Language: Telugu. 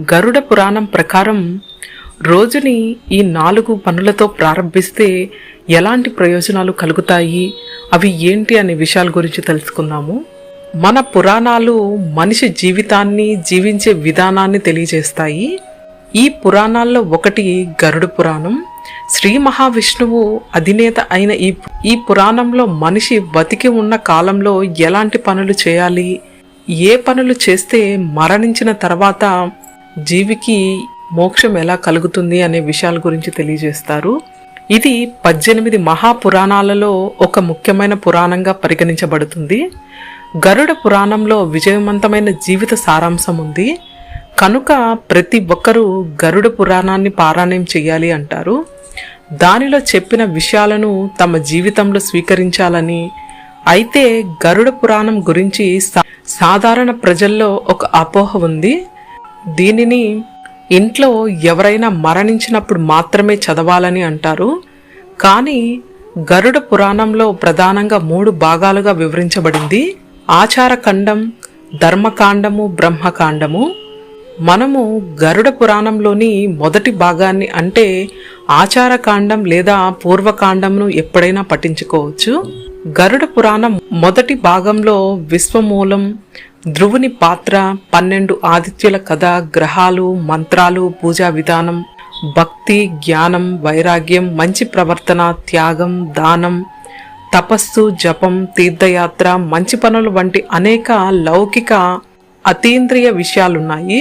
గరుడ పురాణం ప్రకారం రోజుని ఈ నాలుగు పనులతో ప్రారంభిస్తే ఎలాంటి ప్రయోజనాలు కలుగుతాయి? అవి ఏంటి అనే విషయాల గురించి తెలుసుకుందాము. మన పురాణాలు మనిషి జీవితాన్ని జీవించే విధానాన్ని తెలియజేస్తాయి. ఈ పురాణాల్లో ఒకటి గరుడ పురాణం. శ్రీ మహావిష్ణువు అధినేత అయిన ఈ ఈ పురాణంలో మనిషి బతికి ఉన్న కాలంలో ఎలాంటి పనులు చేయాలి? ఏ పనులు చేస్తే మరణించిన తర్వాత జీవికి మోక్షం ఎలా కలుగుతుంది అనే విషయాల గురించి తెలియజేస్తారు. ఇది పద్దెనిమిది మహాపురాణాలలో ఒక ముఖ్యమైన పురాణంగా పరిగణించబడుతుంది. గరుడ పురాణంలో విజయవంతమైన జీవిత సారాంశం ఉంది. కనుక ప్రతి ఒక్కరూ గరుడ పురాణాన్ని పారాయణం చేయాలి అంటారు. దానిలో చెప్పిన విషయాలను తమ జీవితంలో స్వీకరించాలని. అయితే గరుడ పురాణం గురించి సా- సాధారణ ప్రజల్లో ఒక అపోహ ఉంది. దీనిని ఇంట్లో ఎవరైనా మరణించినప్పుడు మాత్రమే చదవాలని అంటారు. కానీ గరుడ పురాణంలో ప్రధానంగా మూడు భాగాలుగా వివరించబడింది. ఆచారఖండం ధర్మకాండము బ్రహ్మకాండము. మనము గరుడ పురాణంలోని మొదటి భాగాన్ని అంటే ఆచారకాండం లేదా పూర్వకాండంను ఎప్పుడైనా పఠించుకోవచ్చు గరుడ పురాణం మొదటి భాగంలో విశ్వమూలం ధ్రువుని పాత్ర పన్నెండు ఆదిత్యుల కథ గ్రహాలు మంత్రాలు పూజా విధానం భక్తి జ్ఞానం వైరాగ్యం మంచి ప్రవర్తన త్యాగం దానం తపస్సు జపం తీర్థయాత్ర మంచి పనులు వంటి అనేక లౌకిక అతీంద్రియ విషయాలున్నాయి.